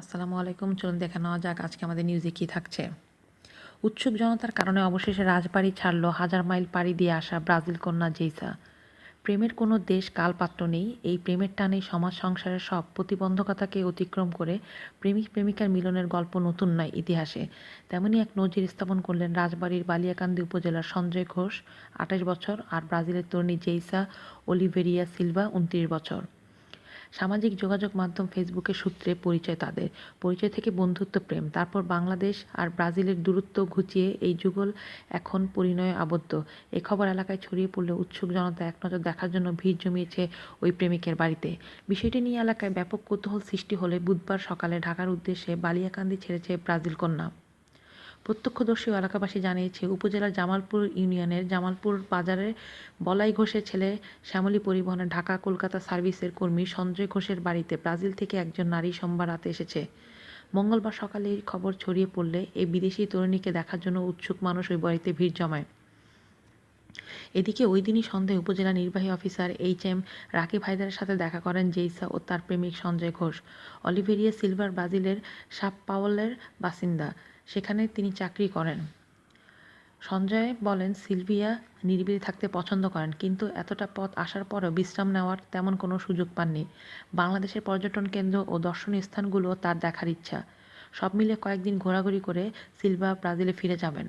আসসালামু আলাইকুম। চলুন দেখে নেওয়া যাক আজকে আমাদের নিউজে কী থাকছে। উৎসুক জনতার কারণে অবশেষে রাজবাড়ি ছাড়ল হাজার মাইল পাড়ি দিয়ে আসা ব্রাজিল কন্যা জেইসা। প্রেমের কোনো দেশ কালপাত্র নেই। এই প্রেমের টানে সমাজ সংসারের সব প্রতিবন্ধকতাকে অতিক্রম করে প্রেমিক প্রেমিকার মিলনের গল্প নতুন নয় ইতিহাসে। তেমনই এক নজির স্থাপন করলেন রাজবাড়ির বালিয়াকান্দি উপজেলার সঞ্জয় ঘোষ, আঠাশ বছর, আর ব্রাজিলের তরুণী জেইসা অলিভেরিয়া সিলভা, উনত্রিশ বছর। সামাজিক যোগাযোগ মাধ্যম ফেসবুকের সূত্রে পরিচয় তাদের। পরিচয় থেকে বন্ধুত্ব, প্রেম। তারপর বাংলাদেশ আর ব্রাজিলের দূরত্ব ঘুচিয়ে এই যুগল এখন পরিণয়ে আবদ্ধ। এ খবর এলাকায় ছড়িয়ে পড়লে উৎসুক জনতা এক নজর দেখার জন্য ভিড় জমিয়েছে ওই প্রেমিকের বাড়িতে। বিষয়টি নিয়ে এলাকায় ব্যাপক কৌতূহল সৃষ্টি হলে বুধবার সকালে ঢাকার উদ্দেশ্যে বালিয়াকান্দি ছেড়েছে ব্রাজিল কন্যা। প্রত্যক্ষদর্শী ও এলাকাবাসী জানিয়েছে, উপজেলার জামালপুর ইউনিয়নের জামালপুর বাজারের বলাই ঘোষের ছেলে শ্যামলী পরিবহনের ঢাকা কলকাতা সার্ভিসের কর্মী সঞ্জয় ঘোষের বাড়িতে ব্রাজিল থেকে একজন নারী সোমবার রাতে এসেছে। মঙ্গলবার সকালে খবর ছড়িয়ে পড়লে এই বিদেশি তরুণীকে দেখার জন্য উৎসুক মানুষ ওই বাড়িতে ভিড় জমায়। এদিকে ওই দিনই সন্ধ্যায় উপজেলা নির্বাহী অফিসার এইচ এম রাকিব হায়দারের সাথে দেখা করেন জেইসা ও তার প্রেমিক সঞ্জয় ঘোষ। অলিভেরিয়া সিলভার ব্রাজিলের সাপ পাওয়েলের বাসিন্দা সেখানে তিনি চাকরি করেন। সঞ্জয় বলেন, সিলভিয়া নিরিবিলি থাকতে পছন্দ করেন, কিন্তু এতটা পথ আসার পরেও বিশ্রাম নেওয়ার তেমন কোনো সুযোগ পাননি। বাংলাদেশের পর্যটন কেন্দ্র ও দর্শনীয় স্থানগুলো তার দেখার ইচ্ছা। সব মিলে কয়েকদিন ঘোরাঘুরি করে সিলভা ব্রাজিলে ফিরে যাবেন।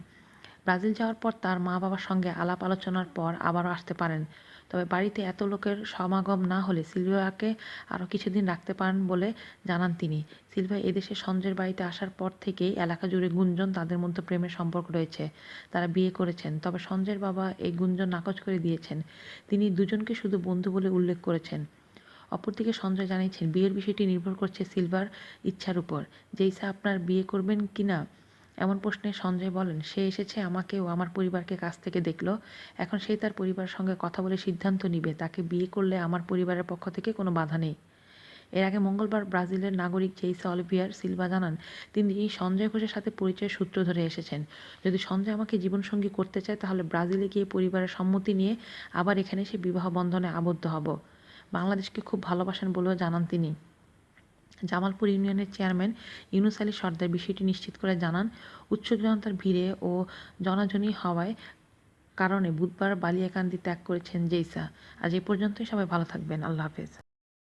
ব্রাজিল যাওয়ার পর তার মা বাবার সঙ্গে আলাপ আলোচনার পর আবারও আসতে পারেন। তবে বাড়িতে এত লোকের সমাগম না হলে সিলভিয়াকে আরও কিছুদিন রাখতে পারেন বলে জানান তিনি। সিলভিয়া এদেশে সঞ্জয়ের বাড়িতে আসার পর থেকেই এলাকা জুড়ে গুঞ্জন তাদের মধ্যে প্রেমের সম্পর্ক রয়েছে। তারা বিয়ে করেছেন, তবে সঞ্জয়ের বাবা এই গুঞ্জন নাকচ করে দিয়েছেন। তিনি দুজনকে শুধু বন্ধু বলে উল্লেখ করেছেন। অপরদিকে সঞ্জয় জানিয়েছেন, বিয়ের বিষয়টি নির্ভর করছে সিলভার ইচ্ছার উপর। যেইসা আপনার বিয়ে করবেন কি না এমন প্রশ্নে সঞ্জয় বলেন, সে এসেছে আমাকে ও আমার পরিবারকে কাছ থেকে দেখল। এখন সেই তার পরিবারের সঙ্গে কথা বলে সিদ্ধান্ত নিবে। তাকে বিয়ে করলে আমার পরিবারের পক্ষ থেকে কোনো বাধা নেই। এর আগে মঙ্গলবার ব্রাজিলের নাগরিক জেইসা অলিভিয়ার সিলভা জানান, তিনি সঞ্জয় ঘোষের সাথে পরিচয়ের সূত্র ধরে এসেছেন। যদি সঞ্জয় আমাকে জীবনসঙ্গী করতে চায়, তাহলে ব্রাজিলে গিয়ে পরিবারের সম্মতি নিয়ে আবার এখানে এসে বিবাহ বন্ধনে আবদ্ধ হব। বাংলাদেশকে খুব ভালোবাসেন বলেও জানান তিনি। জামালপুর ইউনিয়নের চেয়ারম্যান ইউনুস আলী সর্দার বিষয়টি নিশ্চিত করে জানান, উচ্চ জনতার ভিড়ে ও জনাজনি হওয়ায় কারণে বুধবার বালিয়াকান্দি ত্যাগ করেছেন জেইসা। আজ এ পর্যন্তই, সবাই ভালো থাকবেন, আল্লাহ হাফেজ।